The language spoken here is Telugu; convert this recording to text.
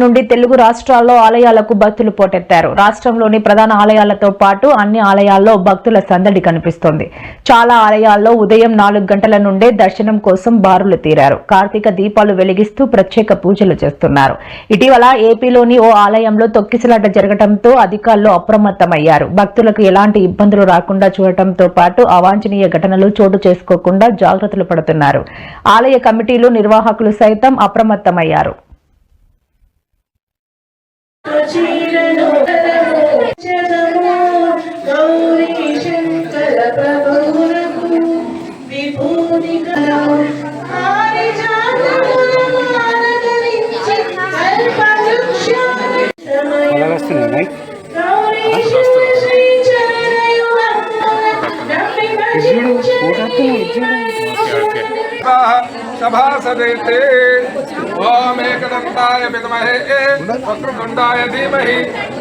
నుండి తెలుగు రాష్ట్రాల్లో ఆలయాలకు భక్తులు పోటెత్తారు. రాష్ట్రంలోని ప్రధాన ఆలయాలతో పాటు అన్ని ఆలయాల్లో భక్తుల సందడి కనిపిస్తోంది. చాలా ఆలయాల్లో ఉదయం నాలుగు గంటల నుండే దర్శనం కోసం బారులు తీరారు. కార్తీక దీపాలు వెలిగిస్తూ ప్రత్యేక పూజలు చేస్తున్నారు. ఇటీవల ఏపీలోని ఓ ఆలయంలో తొక్కిసలాట జరగడంతో అధికారులు అప్రమత్తమయ్యారు. భక్తులకు ఎలాంటి ఇబ్బందులు రాకుండా చూడటంతో పాటు అవాంఛనీయ ఘటనలు చోటు చేసుకోకుండా జాగ్రత్తలు పడుతున్నారు. ఆలయ కమిటీలు నిర్వాహకులు సైతం అప్రమత్తమయ్యారు. చీరను జగము గౌరీ శంకర ప్రభువులకు విభూతి కలము. పారిజాతములను అలంకరించి కల్పవృక్షాన్ని వస్తున్నాయి గౌరీ శివ శ్రీ